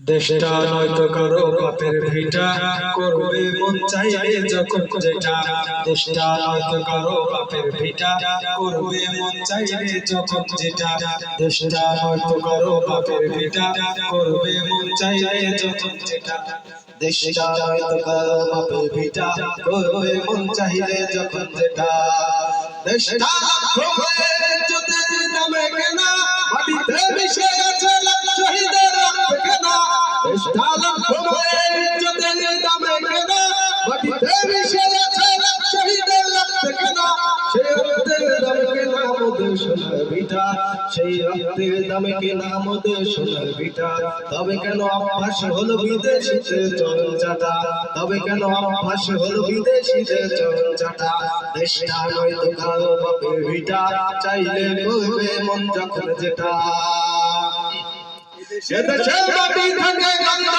দেশটা নয়তো কারও বাপের ভিটা করবে, মন চাইলে যখন যেটা। দেশটা নয়তো কারও বাপের ভিটা করবে, মন চাইলে যখন যেটা। দেশটা নয়তো কারও বাপের ভিটা করবে, মন চাইলে যখন যেটা। দেশটা হয়তো কারও বাপের ভিটা করবে, মন চাইলে যখন যেটা। দেশটা হবে যুদ্ধের নামে কেনা। ভিটা সেই রক্তের দামে কেনা মোদের সোনার ভিটা তবে কেন অভ্যাস হলো বিদেশিতে চল চাটা তবে কেন অভ্যাস হলো বিদেশিতে চল চাটা দেশটা বাপের ভিটা, চাইলে করবে মন যখন যেটা। থাকে, গন্ধ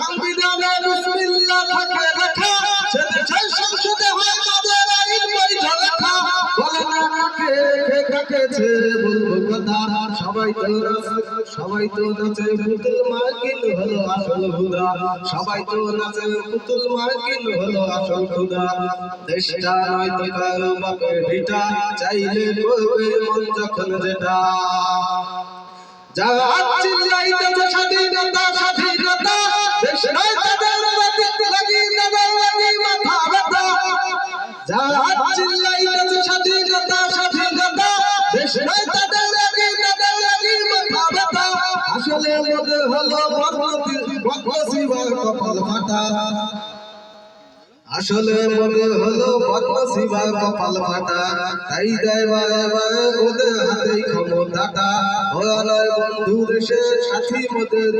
কাকে সবাই তো নাচে তো পুতুল মার্কিন হলো আসল হুদা। সবাই তো নাচে পুতুল মার্কিন হলো আসল হুদা। দেশটা নয়তো কারও বাপের ভিটা, চাইলে করবে মন যখন যেটা। স্বাধীনতা আসলে মনে হলো ভক্ত বদমসিবার কপাল ফাটা আসলে মনে হলো বদনসিবা কপাল ফাটা তাই দেয় বারে বারে ওদের হাতেই ক্ষমতাটা। ভয়ালয় নয় বন্ধু দেশের সাথী মোদের